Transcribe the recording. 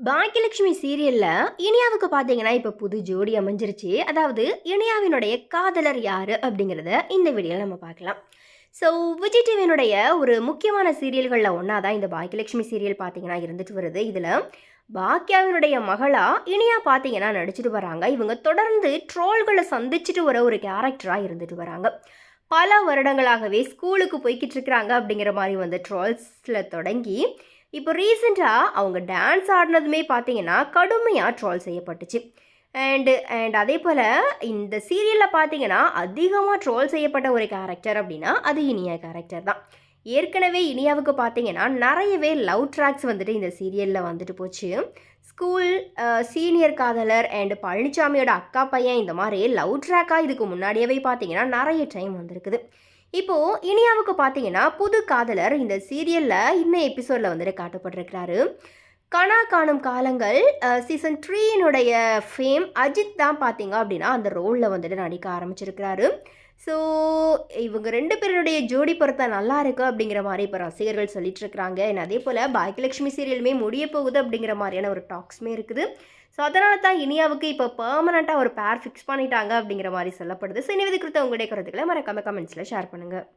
பாக்கியலட்சுமி சீரியலில் இனியாவுக்கு பார்த்தீங்கன்னா இப்போ புது ஜோடி அமைஞ்சிருச்சு. அதாவது இனியாவினுடைய காதலர் யார் அப்படிங்கிறத இந்த வீடியோவில் நம்ம பார்க்கலாம் ஸோ விஜய் டிவியினுடைய ஒரு முக்கியமான சீரியல்களில் ஒன்றா தான் இந்த பாக்கியலட்சுமி சீரியல் பார்த்தீங்கன்னா இருந்துட்டு வருது. இதில் பாக்கியாவினுடைய மகளா இனியா பார்த்தீங்கன்னா நடிச்சிட்டு வராங்க. இவங்க தொடர்ந்து ட்ரோல்களை சந்திச்சுட்டு வர ஒரு கேரக்டராக இருந்துட்டு வராங்க. பல வருடங்களாகவே ஸ்கூலுக்கு போய்கிட்டு இருக்கிறாங்க அப்படிங்கிற மாதிரி வந்து ட்ரோல்ஸில் தொடங்கி இப்போ ரீசெண்டாக அவங்க டான்ஸ் ஆடினதுமே பார்த்தீங்கன்னா கடுமையாக ட்ரோல் செய்யப்பட்டுச்சு. அண்டு அண்ட் அதே போல் இந்த சீரியலில் பார்த்தீங்கன்னா அதிகமாக ட்ரோல் செய்யப்பட்ட ஒரு கேரக்டர் அப்படின்னா அது இனியா கேரக்டர் தான். ஏற்கனவே இனியாவுக்கு பார்த்தீங்கன்னா நிறையவே லவ் ட்ராக்ஸ் வந்துட்டு இந்த சீரியலில் வந்துட்டு போச்சு. ஸ்கூல் சீனியர் காதலர் அண்டு பழனிசாமியோட அக்கா பையன் இந்த மாதிரி லவ் ட்ராக்காக இதுக்கு முன்னாடியவே பார்த்தீங்கன்னா நிறைய டைம் வந்திருக்குது. இப்போது இனியாவுக்கு பார்த்தீங்கன்னா புது காதலர் இந்த சீரியலில் இன்னும் எபிசோடில் வந்துட்டு காட்டப்பட்டிருக்கிறாரு. கனா காணும் காலங்கள் சீசன் த்ரீனுடைய ஃபேம் அஜித் தான் பார்த்தீங்க அப்படின்னா அந்த ரோலில் வந்துட்டு நடிக்க ஆரம்பிச்சிருக்கிறாரு. ஸோ இவங்க ரெண்டு பேருடைய ஜோடி பொருத்தம் நல்லா இருக்கு அப்படிங்கிற மாதிரி இப்போ ரசிகர்கள் சொல்லிட்டு இருக்கிறாங்க அதே போல் பாக்கியலட்சுமி சீரியலுமே முடிய போகுது அப்படிங்கிற மாதிரியான ஒரு டாக்ஸுமே இருக்குது. ஸோ அதனால தான் இனியாவுக்கு இப்போ பர்மனெண்ட்டாக ஒரு பேர் ஃபிக்ஸ் பண்ணிட்டாங்க அப்படிங்கிற மாதிரி சொல்லப்படுது. ஸோ இனி குறித்த உங்களுடைய கருத்துக்களை மறக்காம கமெண்ட்ஸில் ஷேர் பண்ணுங்கள்